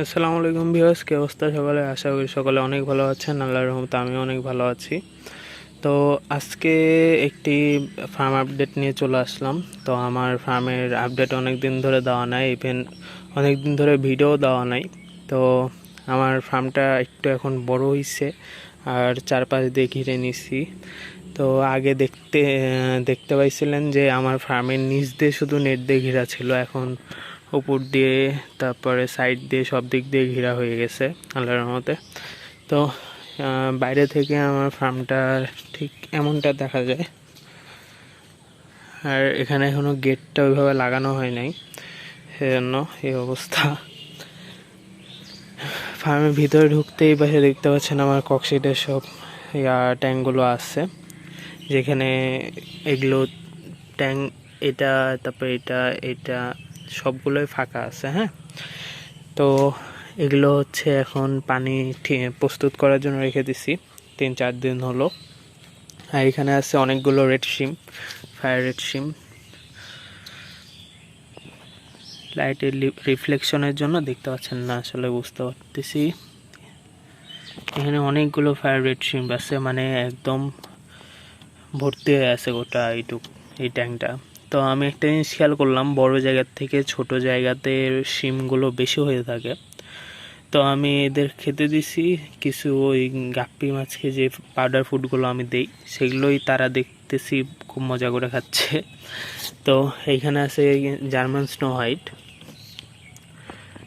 আসসালামু আলাইকুম ভিউয়ার্স, কি অবস্থা সকালে? আশা করি সকলে অনেক ভালো আছেন, আল্লাহর রহমতে আমিও অনেক ভালো আছি। তো আজকে একটি ফার্ম আপডেট নিয়ে চলে আসলাম। তো আমার ফার্মের আপডেট অনেক দিন ধরে দেওয়া নাই ইভেন অনেক দিন ধরে ভিডিও দেওয়া নাই। তো আমার ফার্মটা একটু এখন বড় হয়েছে আর চারপাশ দিয়ে ঘিরে নিছি। তো আগে দেখতে দেখতে পাইছিলেন যে আমার ফার্মের নিচ দিয়ে শুধু নেট দিয়ে ঘেরা ছিল, এখন উপর দিয়ে, তারপরে সাইড দিয়ে সব দিক দিয়ে ঘেরা হয়ে গেছে, আল্লাহর রহমতে। তো বাইরে থেকে আমার ফার্মটা ঠিক এমনটা দেখা যায়। আর এখানে এখনও গেটটা ওইভাবে লাগানো হয় নাই, সেজন্য এই অবস্থা। ফার্মের ভিতরে ঢুকতেই পাশে দেখতে পাচ্ছেন আমার ককশিটের সব, ইয়া ট্যাঙ্কগুলো আছে। যেখানে এগুলো ট্যাঙ্ক এটা, তারপরে এটা এটা সবগুলোই ফাঁকা আছে হ্যাঁ? তো এগুলো হচ্ছে এখন পানি প্রস্তুত করার জন্য রেখে দিছি, তিন চার দিন হলো। আর এখানে আছে অনেকগুলো red sim fire red sim লাইটের রিফ্লেকশনের জন্য দেখতে পাচ্ছেন না, আসলে বুঝতে পারতেছি। এখানে অনেকগুলো ফায়ার রেড সিম আছে মানে একদম ভর্তি হয়ে আছে গোটা এইটুক, এই ট্যাঙ্কটা তো আমি একটা জিনিস খেয়াল করলাম, বড় জায়গার থেকে ছোট জায়গাতে সিমগুলো বেশি হয়ে থাকে। তো আমি এদের খেতে দিছি, কিছু ওই গাপ্পি মাছকে যে পাউডার ফুডগুলো আমি দেই, সেগুলোই তারা দেখতেছি খুব মজা করে খাচ্ছে। তো এইখানে আছে জার্মান স্নো হোয়াইট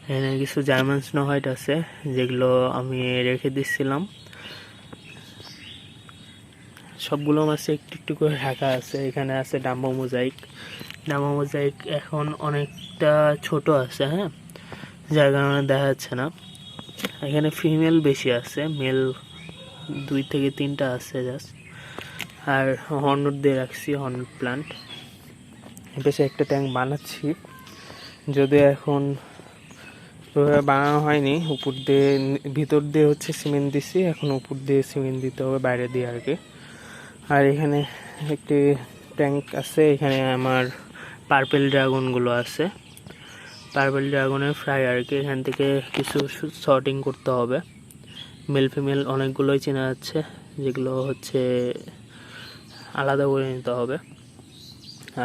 এখানে কিছু জার্মান স্নো হোয়াইট আছে, যেগুলো আমি রেখে দিচ্ছিলাম সবগুলো মাছে একটু একটু করে ঢাকা আছে, এখানে আছে ডাম্বো মোজাইক। ডাম্বো মোজাইক এখন অনেকটা ছোট আছে হ্যাঁ? যার কারণে দেখা যাচ্ছে না। এখানে ফিমেল বেশি আছে, মেল দুই থেকে তিনটা আছে জাস্ট আর হর্নট দিয়ে রাখছি, হর্নট প্লান্ট। বেশি একটা ট্যাঙ্ক বানাচ্ছি। যদি এখন বানানো হয়নি, উপর দিয়ে, ভিতর দিয়ে হচ্ছে সিমেন্ট দিছি, এখন উপর দিয়ে সিমেন্ট দিতে হবে, বাইরে দিয়ে আর কি। আর এখানে একটি ট্যাঙ্ক আছে, এখানে আমার পার্পেল ড্রাগনগুলো আছে। পার্পেল ড্রাগনের ফ্রাই আর কি, এখান থেকে কিছু শর্টিং করতে হবে। মেল ফিমেল অনেকগুলোই চেনা যাচ্ছে, যেগুলো হচ্ছে আলাদা করে নিতে হবে।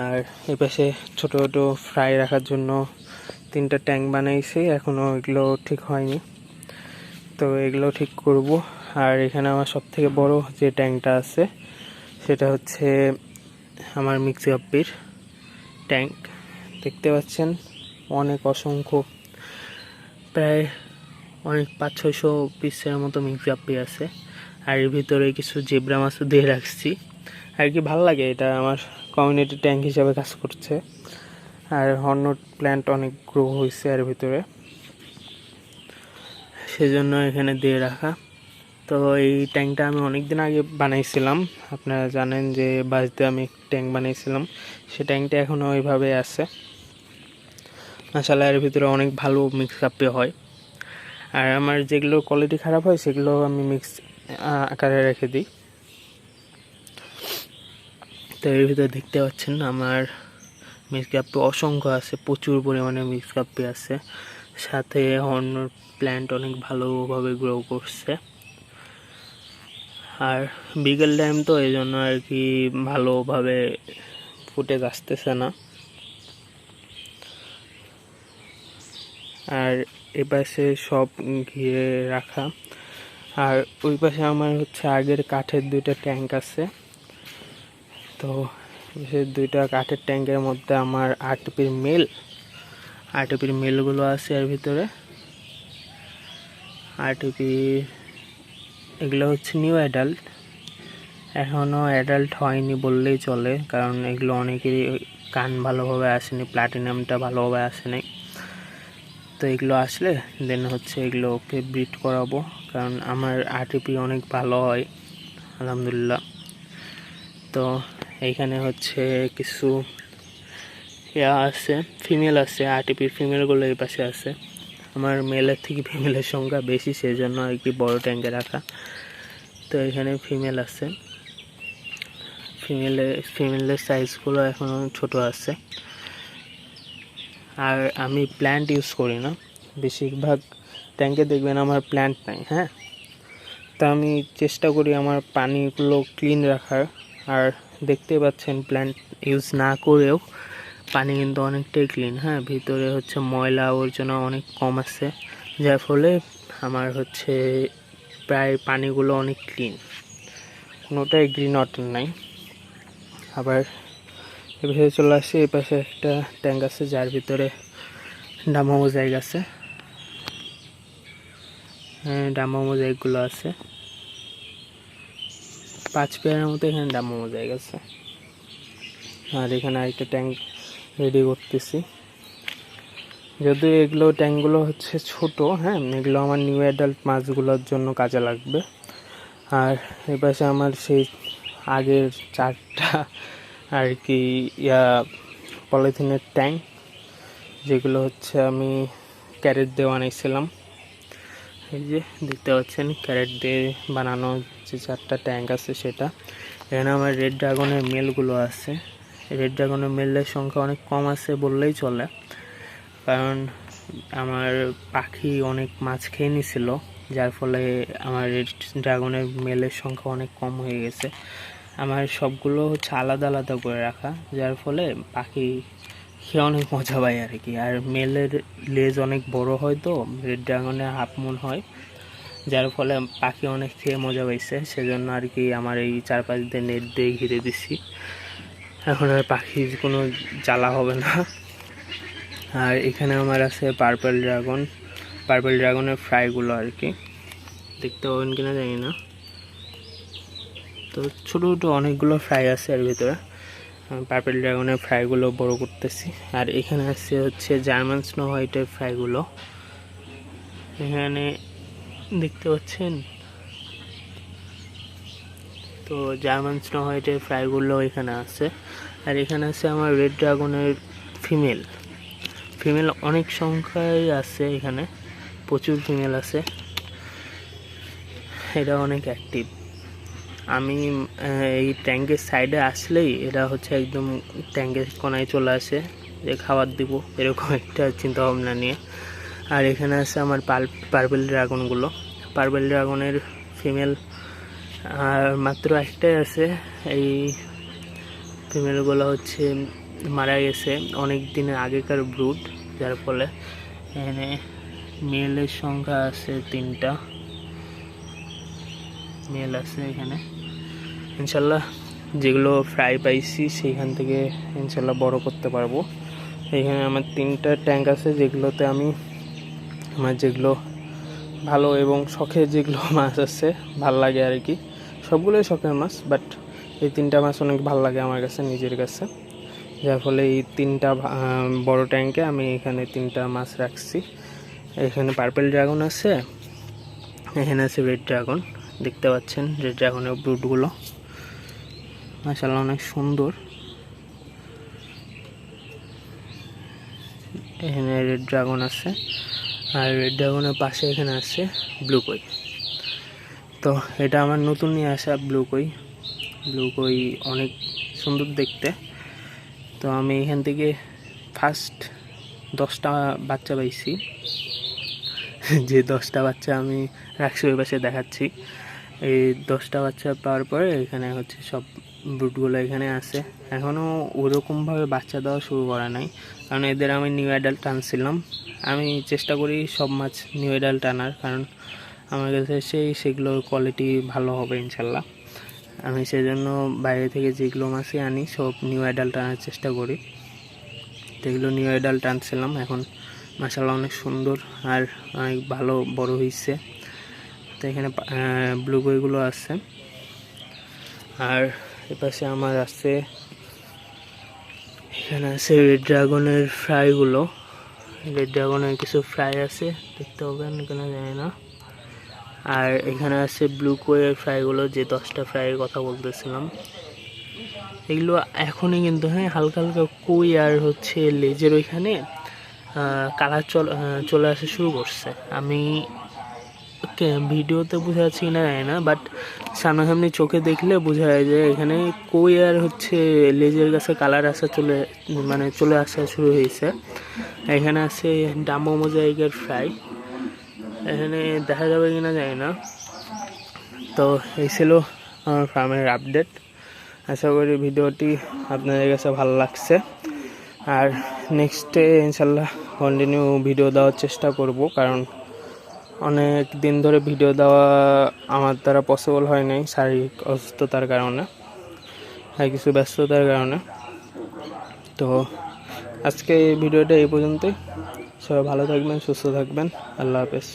আর এ পাশে ছোটো ছোটো ফ্রাই রাখার জন্য তিনটা ট্যাঙ্ক বানাইছি এখনও এগুলো ঠিক হয়নি। তো এগুলো ঠিক করব। আর এখানে আমার সব থেকে বড় যে ট্যাঙ্কটা আছে সেটা হচ্ছে আমার মিক্সি আপ্পির ট্যাঙ্ক। দেখতে পাচ্ছেন, অনেক অসংখ্য, প্রায় অনেক পাঁচ ছয়শো পিসের মতো মিক্সি আপ্পি আছে। আর এর ভিতরে কিছু জেব্রা মাছও দিয়ে রাখছি। আর কি ভালো লাগে, এটা আমার কমিউনিটি ট্যাঙ্ক হিসাবে কাজ করছে। আর হর্নট প্ল্যান্ট অনেক গ্রো হয়েছে এর ভিতরে। সেজন্য এখানে দিয়ে রাখা। তো এই ট্যাঙ্কটা আমি অনেক দিন আগে বানাইছিলাম। আপনারা জানেন যে বাসতে আমি ট্যাঙ্ক বানিয়েছিলাম। সে ট্যাঙ্কটা এখনও ওইভাবে আছে। মাসালা এর ভিতরে অনেক ভালো মিক্স আপে হয়। আর আমার যেগুলো কোয়ালিটি খারাপ হয়, সেগুলো আমি মিক্স আকারে রেখে দিই। তো এর ভিতরে দেখতে পাচ্ছেন আমার মিক্স কাপ্পে অসংখ্য আছে, প্রচুর পরিমাণে মিক্স কাপ্পে আছে। সাথে হর্ন প্ল্যান্ট অনেক ভালোভাবে গ্রো করছে। আর বিকেল টাইম তো এই জন্য আর কি ভালোভাবে ফুটেজ আসতেছে না। আর এ পাশে সব ঘিরে রাখা। আর ওই পাশে আমার হচ্ছে আগের কাঠের দুইটা ট্যাঙ্ক আছে। তো সে দুইটা কাঠের ট্যাঙ্কের মধ্যে আমার আরটিপির মেল আরটিপির মেলগুলো আছে এর ভিতরে। আরটিপি এগুলো হচ্ছে নিউ অ্যাডাল্ট এখনও অ্যাডাল্ট হয়নি বললেই চলে, কারণ এগুলো অনেকেরই কান ভালোভাবে আসেনি প্লাটিনামটা ভালোভাবে আসেনি। তো এগুলো আসলে দেন হচ্ছে এগুলোকে ব্রিড করাবো, কারণ আমার আরটিপি অনেক ভালো হয়, আলহামদুলিল্লাহ। তো এইখানে হচ্ছে কিছু ইয়া আছে ফিমেল আছে আরটিপির ফিমেলগুলো এই পাশে আছে। আমার মেলের থেকে ফিমেলের সংখ্যা বেশি সেই জন্য কি বড় ট্যাঙ্কে রাখা। তো এখানে ফিমেল আছে। ফিমেলের ফিমেলের সাইজগুলো এখনও ছোট আছে। আর আমি প্ল্যান্ট ইউজ করি না। বেশিরভাগ ট্যাঙ্কে দেখবেন আমার প্ল্যান্ট নাই হ্যাঁ? তা আমি চেষ্টা করি আমার পানিগুলো ক্লিন রাখার। আর দেখতে পাচ্ছেন প্ল্যান্ট ইউজ না করেও পানি কিন্তু অনেকটাই ক্লিন হ্যাঁ? ভিতরে হচ্ছে ময়লা আবর্জনা অনেক কম আছে, যার ফলে আমার হচ্ছে প্রায় পানিগুলো অনেক ক্লিন কোনোটাই গ্রিন ওয়াটার নাই। আবার এপাশে চলে আসি এই পাশে একটা ট্যাঙ্ক আছে, যার ভিতরে ডামা জায়গা আছে। হ্যাঁ ডামা মোজাইকগুলো আছে। পাঁচ পেয়ারের মতো এখানে ডামা জায়গা আছে। আর এখানে আরেকটা ট্যাঙ্ক রেডি করতেছি। যদিও এগুলো ট্যাঙ্কগুলো হচ্ছে ছোট হ্যাঁ এগুলো আমার নিউ অ্যাডাল্ট মাছগুলোর জন্য কাজে লাগবে। আর এ পাশে আমার সেই আগের চারটা আর কি, ইয়া, পলিথিনের ট্যাঙ্ক, যেগুলো হচ্ছে আমি ক্যারেট দিয়ে বানাইছিলাম। এই যে, দেখতে পাচ্ছেন, ক্যারেট দিয়ে বানানো যে চারটা ট্যাঙ্ক আছে সেটা। এখানে আমার রেড ড্রাগনের মেলগুলো আছে। রেড ড্রাগনের মেলের সংখ্যা অনেক কম আছে বললেই চলে। কারণ আমার পাখি অনেক মাছ খেয়ে নিছিল, যার ফলে আমার রেড ড্রাগনের মেলের সংখ্যা অনেক কম হয়ে গেছে। আমার সবগুলো হচ্ছে আলাদা আলাদা করে রাখা, যার ফলে পাখি খেয়ে অনেক মজা পায় আর কি। আর মেলের লেজ অনেক বড় হয় তো রেড ড্রাগনের হাফ মুন হয়, যার ফলে পাখি অনেক খেয়ে মজা পাইছে। সেজন্য আর কি আমার এই চারপাশ দিয়ে নেট দিয়ে ঘিরে দিছি। এখন আর পাখির কোনো জ্বালা হবে না। আর এখানে আমার আছে পার্পল ড্রাগন পার্পল ড্রাগনের ফ্রাইগুলো আর কি। দেখতে পাবেন কিনা জানি না। তো ছোটো ছোটো অনেকগুলো ফ্রাই আছে এর ভিতরে। পার্পল ড্রাগনের ফ্রাইগুলো বড় করতেছি। আর এখানে আছে হচ্ছে জার্মান স্নো হোয়াইটের ফ্রাইগুলো এখানে দেখতে পাচ্ছেন? তো জার্মান স্নো হোয়াইটের ফ্রাইগুলো এখানে আছে। আর এখানে আছে আমার রেড ড্রাগনের ফিমেল ফিমেল অনেক সংখ্যায় আছে এখানে। প্রচুর ফিমেল আছে। এটা অনেক অ্যাক্টিভ আমি এই ট্যাঙ্কের সাইডে আসলেই এটা হচ্ছে একদম ট্যাঙ্কের কোনায় চলে আসে। যে খাবার দিব, এরকম একটা চিন্তা ভাবনা নিয়ে। আর এখানে আছে আমার পাল পার্পেল ড্রাগনগুলো পার্পেল ড্রাগনের ফিমেল আর মাত্র একটাই আছে। এই ফিমেলগুলো হচ্ছে মারা গেছে অনেক দিনের আগেকার ব্রুড যার ফলে এখানে মেলের সংখ্যা আছে তিনটা। মেল আছে এখানে। ইনশাল্লাহ যেগুলো ফ্রাই পাইছি সেইখান থেকে ইনশাল্লাহ বড় করতে পারব। এখানে আমার তিনটা ট্যাঙ্ক আছে যেগুলোতে আমি আমার যেগুলো ভালো এবং শখের যেগুলো মাছ আছে, ভালো লাগে আর কি। সবগুলোই শখের মাছ বাট এই তিনটা মাছ অনেক ভালো লাগে আমার কাছে, নিজের কাছে। যার ফলে এই তিনটা বড় ট্যাঙ্কে আমি এখানে তিনটা মাছ রাখছি। এখানে পার্পেল ড্রাগন আছে, এখানে আছে রেড ড্রাগন দেখতে পাচ্ছেন রেড ড্রাগনের ব্রুটগুলো মাসাল্লাহ অনেক সুন্দর। এখানে রেড ড্রাগন আছে, আর রেড ড্রাগনের পাশে এখানে আছে ব্লু কই তো এটা আমার নতুন নিয়ে আসা ব্লু কই ব্লু কই অনেক সুন্দর দেখতে। তো আমি এখান থেকে ফার্স্ট দশটা বাচ্চা পাইছি। যে দশটা বাচ্চা আমি রাখছি ওই পাশে দেখাচ্ছি। এই দশটা বাচ্চা পাওয়ার পরে এখানে হচ্ছে সব ব্রুটগুলো এখানে আছে। এখনও ওরকমভাবে বাচ্চা দেওয়া শুরু করা নাই। কারণ এদের আমি নিউ অ্যাডাল্ট টানছিলাম আমি চেষ্টা করি সব মাছ নিউ অ্যাডাল্ট টানার কারণ আমার কাছে সেই সেগুলোর কোয়ালিটি ভালো হবে ইনশাল্লাহ। আমি সেজন্য বাইরে থেকে যেগুলো মাছই আনি, সব নিউ অ্যাডাল্ট টানার চেষ্টা করি। যেগুলো নিউ অ্যাডাল্ট টানছিলাম এখন মাসাল্লাহ অনেক সুন্দর আর অনেক ভালো, বড় হয়েছে তো এখানে ব্লু বইগুলো আছে। আর এপাশে আমার আছে, এখানে আছে রেড ড্রাগনের ফ্রাইগুলো রেড ড্রাগনের কিছু ফ্রাই আছে, দেখতে পাবেন এখানে জানি না। আর এখানে আছে ব্লু কোয়ের ফ্রাইগুলো যে দশটা ফ্রাইয়ের কথা বলতেছিলাম। এগুলো এখনই কিন্তু হ্যাঁ হালকা হালকা কই আর হচ্ছে লেজের ওইখানে কালার চল চলে আসা শুরু করছে। আমি ভিডিওতে বোঝা যাচ্ছে কিনা জানি না বাট সামনাসামনি চোখে দেখলে বোঝা যায় যে এখানে কই আর হচ্ছে লেজের কাছে কালার আসা চলে মানে চলে আসা শুরু হয়েছে। এখানে আছে ডামো মোজাইকের ফ্রাই এখানে দেখা যাবে কি না জানি না। তো এই ছিল আমার ফার্মের আপডেট আশা করি ভিডিওটি আপনাদের কাছে ভালো লাগছে। আর নেক্সটে ইনশাল্লাহ কন্টিনিউ ভিডিও দেওয়ার চেষ্টা করব, কারণ অনেক দিন ধরে ভিডিও দেওয়া আমার দ্বারা পসিবল হয় নাই শারীরিক অসুস্থতার কারণে আর কিছু ব্যস্ততার কারণে। তো আজকে এই ভিডিওটা এই পর্যন্তই। সবাই ভালো থাকবেন, সুস্থ থাকবেন। আল্লাহ হাফেজ।